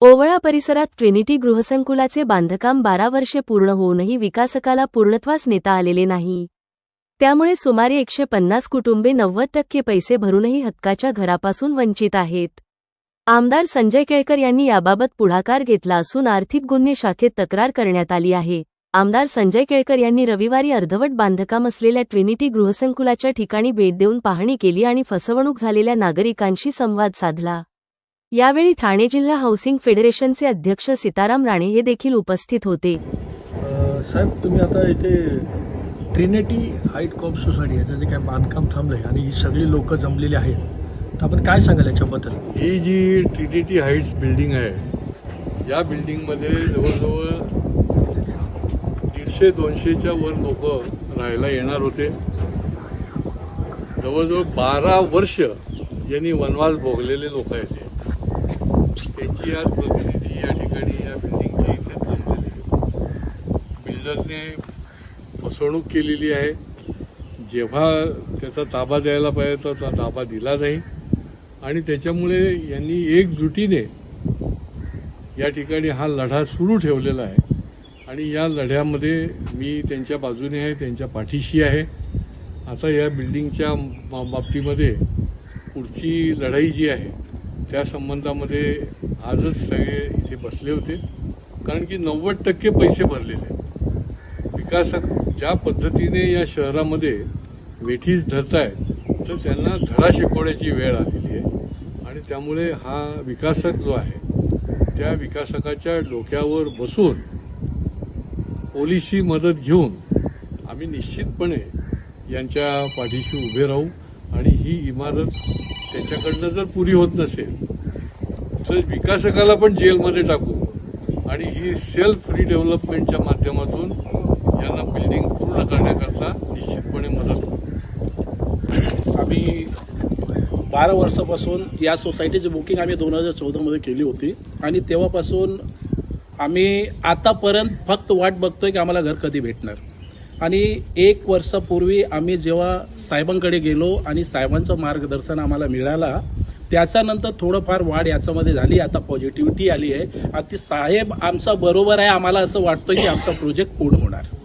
ओवळा परिसरात ट्रिनिटी गृहसंकुलाचे बांधकाम बारा वर्षे पूर्ण होऊनही विकासकाला पूर्णत्वास नेता आलेले नाही. त्यामुळे सुमारे एकशे पन्नास कुटुंबे नव्वद टक्के पैसे भरूनही हक्काच्या घरापासून वंचित आहेत. आमदार संजय केळकर यांनी याबाबत पुढाकार घेतला असून आर्थिक गुन्हे शाखेत तक्रार करण्यात आली आहे. आमदार संजय केळकर यांनी रविवारी अर्धवट बांधकाम असलेल्या ट्रिनिटी गृहसंकुलाच्या ठिकाणी भेट देऊन पाहणी केली आणि फसवणूक झालेल्या नागरिकांशी संवाद साधला. यावेळी ठाणे जिल्हा हाऊसिंग फेडरेशनचे अध्यक्ष सीताराम राणे हे देखील उपस्थित होते. साहेब तुम्ही आता इथे ट्रिनिटी हाईट कॉप सोसायटी याचं जे काय बांधकाम थांबलंय आणि ही सगळी लोक जमलेली आहेत. तर आपण काय सांगाल याच्याबद्दल? ही G T T T heights building आहे या बिल्डिंगमध्ये जवळजवळ दीडशे दोनशेच्या वर लोक राहायला येणार होते. जवळजवळ बारा वर्ष यांनी वनवास भोगलेले लोक आहेत. त्यांची आज प्रतिनिधी या ठिकाणी या बिल्डिंगच्या इथे जमलेली बिल्डरने फसवणूक केलेली आहे. जेव्हा त्याचा ताबा द्यायला पाहिजे तर तो ताबा दिला नाही. आणि त्याच्यामुळे यांनी एकजुटीने या ठिकाणी हा लढा सुरू ठेवलेला आहे. आणि या लढ्यामध्ये मी त्यांच्या बाजूने आहे त्यांच्या पाठीशी आहे. आता या बिल्डिंगच्या बा- बाबतीमध्ये पुढची लढाई जी आहे त्या संबंधामध्ये आजच सगळे इथे बसले होते कारण की नव्वद टक्के पैसे भरलेले आहेत. विकासक ज्या पद्धतीने या शहरामध्ये वेठीस धरत आहेत तर त्यांना धडा शिकवण्याची वेळ आलेली आहे आणि त्यामुळे हा विकासक जो आहे त्या विकासकाच्या डोक्यावर बसून पोलिसी मदत घेऊन आम्ही निश्चितपणे यांच्या पाठीशी उभे राहू आणि ही इमारत त्याच्याकडनं जर पुरी होत नसेल तर विकासकाला पण जेलमध्ये टाकू. आणि ही सेल्फ रिडेव्हलपमेंटच्या माध्यमातून यांना बिल्डिंग पूर्ण करण्याकरता निश्चितपणे मदत करू आम्ही बारा वर्षापासून या सोसायटीची बुकिंग आम्ही दोन हजार चौदामध्ये केली होती. आणि तेव्हापासून आम्ही आतापर्यंत फक्त वाट बघतोय की आम्हाला घर कधी भेटणार. आणि एक वर्षापूर्वी आम्ही जेव्हा साहेबांकडे गेलो आणि साहेबांचं मार्गदर्शन आम्हाला मिळाला त्याच्यानंतर थोडंफार वाढ याच्यामध्ये झाली. आता पॉझिटिव्हिटी आली आहे. आणि ती साहेब आमचा बरोबर आहे आम्हाला असं वाटतं की आमचा प्रोजेक्ट पूर्ण होणार.